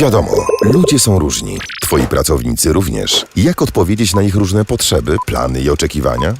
Wiadomo, ludzie są różni. Twoi pracownicy również. Jak odpowiedzieć na ich różne potrzeby, plany i oczekiwania?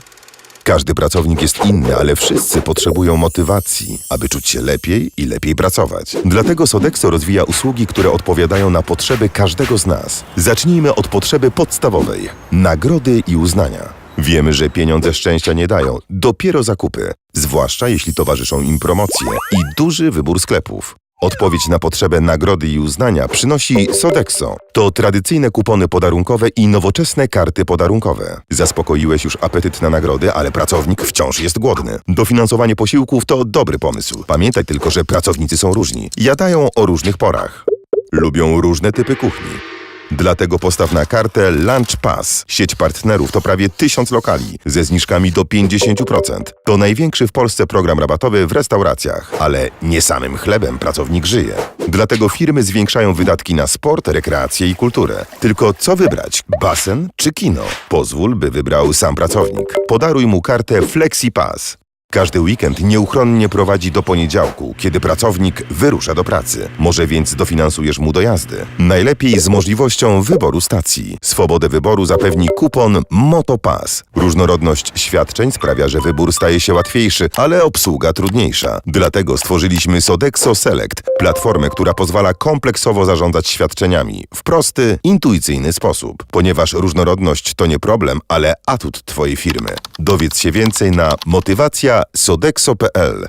Każdy pracownik jest inny, ale wszyscy potrzebują motywacji, aby czuć się lepiej i lepiej pracować. Dlatego Sodexo rozwija usługi, które odpowiadają na potrzeby każdego z nas. Zacznijmy od potrzeby podstawowej nagrody i uznania. Wiemy, że pieniądze szczęścia nie dają, dopiero zakupy, zwłaszcza jeśli towarzyszą im promocje i duży wybór sklepów. Odpowiedź na potrzebę nagrody i uznania przynosi Sodexo. To tradycyjne kupony podarunkowe i nowoczesne karty podarunkowe. Zaspokoiłeś już apetyt na nagrody, ale pracownik wciąż jest głodny. Dofinansowanie posiłków to dobry pomysł. Pamiętaj tylko, że pracownicy są różni. Jadają o różnych porach. Lubią różne typy kuchni. Dlatego postaw na kartę Lunch Pass. Sieć partnerów to prawie 1000 lokali ze zniżkami do 50%. To największy w Polsce program rabatowy w restauracjach, ale nie samym chlebem pracownik żyje. Dlatego firmy zwiększają wydatki na sport, rekreację i kulturę. Tylko co wybrać? Basen czy kino? Pozwól, by wybrał sam pracownik. Podaruj mu kartę Flexi Pass. Każdy weekend nieuchronnie prowadzi do poniedziałku, kiedy pracownik wyrusza do pracy. Może więc dofinansujesz mu dojazdy. Najlepiej z możliwością wyboru stacji. Swobodę wyboru zapewni kupon MotoPass. Różnorodność świadczeń sprawia, że wybór staje się łatwiejszy, ale obsługa trudniejsza. Dlatego stworzyliśmy Sodexo Select, platformę, która pozwala kompleksowo zarządzać świadczeniami w prosty, intuicyjny sposób. Ponieważ różnorodność to nie problem, ale atut Twojej firmy. Dowiedz się więcej na motywacja sodexo.pl